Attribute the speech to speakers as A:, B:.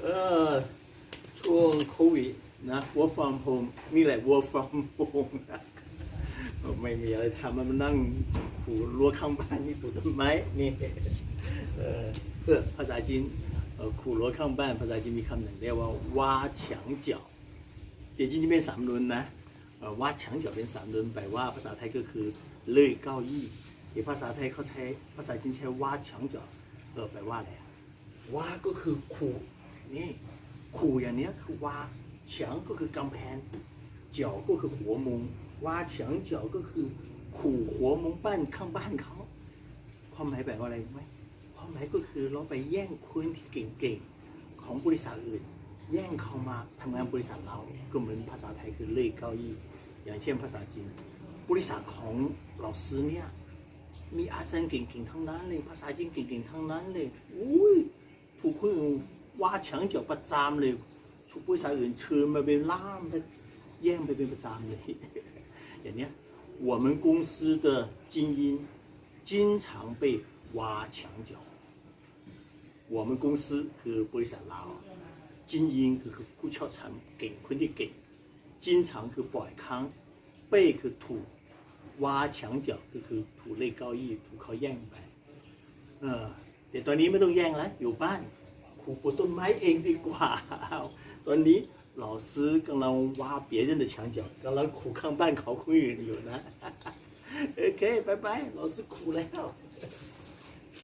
A: เออช่วงโควิดนะ work from home นี่แหละ work from home ไม่มีอะไรทำมันนั่งปลูกรั้วข้างบ้านนี่ปลูกต้นไม้นี่เพื่อภาษาจีนขู่รั้วข้างบ้านภาษาจีนมีคำหนึ่งเรียกว่าว้าเฉีงเจียวเดี๋ยวจีนจะเป็นสามลุนนะว้าเฉีงเจียวเป็นสามลุนแปลว่าภาษาไทยก็คือเลื่อยเก้าอี้ภาษาไทยเขาใช้ภาษาจีนใช้ว้าเฉีงเจียวเออแปลว่าอะไร ว่าก็คือขู่นี่ขู่อย่างเนี้ยคือว่าเฉียงก็คือกำแพงเจ๋าก็คือหัวมุงว่าเฉียงเจ๋าก็คือขู่หัวมุงบ้านข้างบ้านเขาความหมายแบบอะไรรู้ไหมความหมายก็คือเราไปแย่งคนที่เก่งๆของบริษัทอื่น แย่งเขามาทำงานบริษัทเราก็เหมือนภาษาไทยคือเล่ยเก้าอี้อย่างเช่นภาษาจีนบริษัทของเราซื้อเนี่ยมีอาจารย์เก่งๆทั้งนั้นเลยภาษาจีนเก่งๆทั้งนั้นเลยอุ้ย ถูกคนอื่นว่า墙角ประจำเลยชุบริษัทอื่นเชิญมาเป็นล่ามไปแย่งไปเป็นประจำเลย อย่างเนี้ย我们公司的精英经常被挖墙角我们公司คือบริษัทเรา精英ก็คือผู้เชี่ยวชาญเก่งคนที่เก่ง经常คือบ่อยครั้ง被คือถูก ว่า墙角ก็คือถูเล่เก้าอี้ถูกเขาแย่งไป เออ เดี๋ยวตอนนี้ไม่ต้องแย่งแล้ว อยู่บ้านขูปลูกต้นไม้เองดีกว่า ตอนนี้老师กำลัง挖别人的墙角กำลังขูข้างบ้านเขาคุยอยู่นะ โอเคบายบาย老师ขูแล้ว